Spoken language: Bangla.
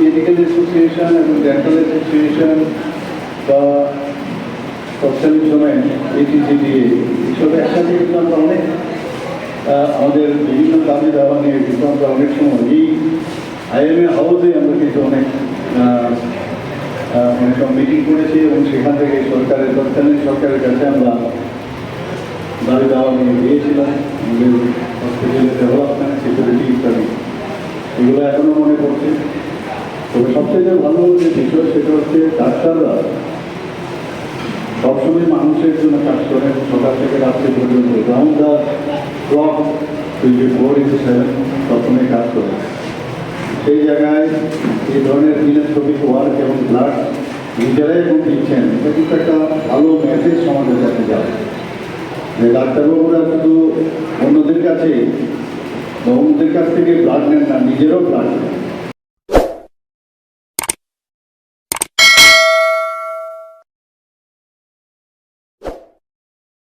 মেডিকেল অ্যাসোসিয়েশন এবং ডেন্টাল অ্যাসোসিয়েশন বা তৎকালীন সময়ে এটিজিডিএ এসব একসাথে কিন্তু অনেক আমাদের বিভিন্ন দাবি দাওয়া নিয়ে কিন্তু অনেক সময়। এই আইএমএ হাউসে আমরা কিন্তু অনেক অনেক মিটিং করেছি এবং সেখান থেকে সরকারের, তৎকালীন সরকারের কাছে আমরা দাবি দাওয়া নিয়ে দিয়েছিলাম আমাদের সিকিউরিটি ইত্যাদি এগুলো এখনও মনে পড়ছে। তবে সবচেয়ে ভালো যে বিষয় সেটা হচ্ছে ডাক্তাররা সবসময় মানুষের জন্য কাজ করেন, সকাল থেকে রাত্রি পর্যন্ত। Round the clock into seven সবসময় কাজ করেন। সেই জায়গায় এই ধরনের ফিলান্থ্রপিক ওয়ার্ক এবং ব্লাড নিজেরাই এবং দিচ্ছেন, এটা কিন্তু একটা ভালো মেসেজ সমাজের কাছে যাবে যে ডাক্তারবাবুরা শুধু অন্যদের কাছে অন্যদের কাছ থেকে ব্লাড নেন না নিজেরও ব্লাড নেন